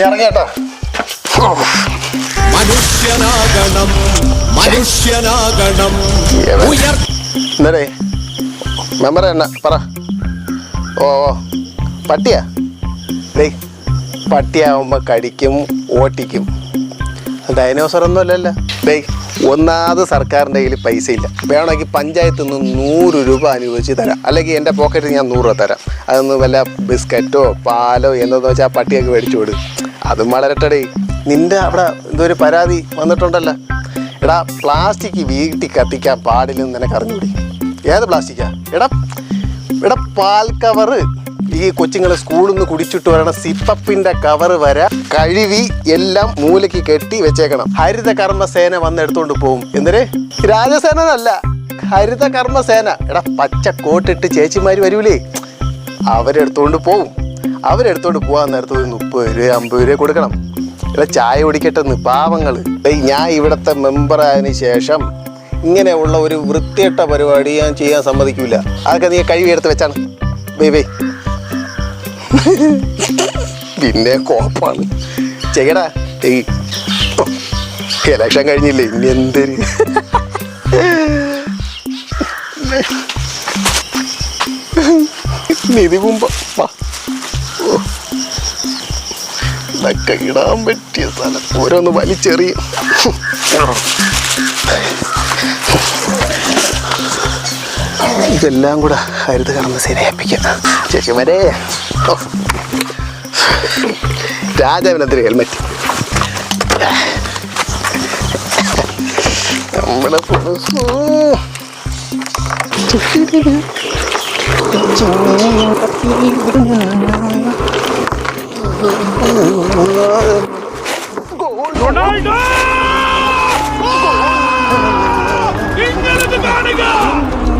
ഇറങ്ങിയേട്ടാ. മനുഷ്യനാകണം മനുഷ്യനാകണം. ഉയർ എന്നടേ member എന്നാ പറ. ഓ ഓ. പട്ടിയാ? ലൈ പട്ടിയാവുമ്പോൾ കടിക്കും ഓട്ടിക്കും. ഡൈനോസർ ഒന്നും ഡേയ് ഒന്നാമത് സർക്കാരിന്റെ കയ്യിൽ പൈസ ഇല്ല വേണമെങ്കിൽ പഞ്ചായത്തിൽ നിന്ന് നൂറ് രൂപ അനുവദിച്ച് തരാം. അല്ലെങ്കിൽ എന്റെ പോക്കറ്റിൽ ഞാൻ നൂറ് രൂപ തരാം. അതൊന്ന് വല്ല ബിസ്ക്കറ്റോ പാലോ എന്നതെന്ന് വെച്ചാൽ ആ പട്ടിയൊക്കെ മേടിച്ചു കൊടു അതും വളരട്ടെടേ നിന്റെ അവിടെ എന്തോ ഒരു പരാതി വന്നിട്ടുണ്ടല്ലോ. എടാ പ്ലാസ്റ്റിക് വീട്ടിൽ കത്തിക്കാൻ പാടില്ലെന്ന് നിനക്ക് അറിഞ്ഞുകൂടി ഏത് പ്ലാസ്റ്റിക്കാ? എടാ എടാ പാൽ കവറ്. ഈ കൊച്ചുങ്ങളെ സ്കൂളിൽ നിന്ന് കുടിച്ചിട്ട് വരണ സിപ്പപ്പിന്റെ കവർ വരെ കഴുകി എല്ലാം മൂലയ്ക്ക് കെട്ടി വെച്ചേക്കണം. ഹരിത കർമ്മസേന വന്ന് എടുത്തോണ്ട് പോകും എന്തിന്? രാജസേനല്ല ഹരിത കർമ്മസേന എടാ പച്ച കോട്ടിട്ട് ചേച്ചിമാര് വരൂലേ? അവരെടുത്തോണ്ട് പോവും. അവരെടുത്തോണ്ട് പോകാൻ നേരത്തെ ഒരു മുപ്പത് രൂപ അമ്പത് രൂപ കൊടുക്കണം. എടാ ചായ കുടിക്കട്ടെന്ന് പാവങ്ങൾ ഞാൻ ഇവിടുത്തെ മെമ്പറായതിനു ശേഷം ഇങ്ങനെയുള്ള ഒരു വൃത്തിയിട്ട പരിപാടി ഞാൻ ചെയ്യാൻ സമ്മതിക്കൂല. അതൊക്കെ നീ കഴിവ് എടുത്ത് വെച്ചാണ്. ബൈ ബൈ പിന്നെ കോപ്പാണ്. ചെയ്യടാ ഇലക്ഷൻ കഴിഞ്ഞില്ലേ? ഇനി എന്തൊരു നിധി കുമ്പിടാൻ ഇടാൻ പറ്റിയ സ്ഥലം. ഓരോന്ന് വലിച്ചെറിയും ഇതെല്ലാം കൂടെ ഹരിത കർമ്മസേന സേനയപ്പിക്കാം ചേച്ചിമാരെ. രാജാവിനെതിരെ ഹെൽമെറ്റ് നമ്മളെ പുളുസു.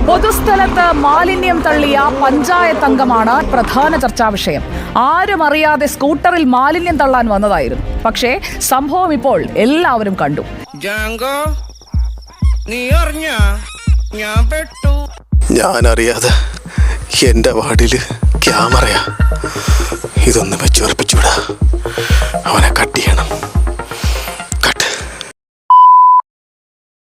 പൊതുസ്ഥലത്ത് മാലിന്യം തള്ളിയ പഞ്ചായത്ത് അംഗമാണ് പ്രധാന ചർച്ചാ വിഷയം. ആരും അറിയാതെ സ്കൂട്ടറിൽ മാലിന്യം തള്ളാൻ വന്നതായിരുന്നു. പക്ഷേ സംഭവം ഇപ്പോൾ എല്ലാവരും കണ്ടു. ഞാൻ പെട്ടു. ഞാനറിയാതെ വാർഡിൽ ക്യാമറയാ. ഇതൊന്ന് വെച്ചുറപ്പിച്ചൂടാ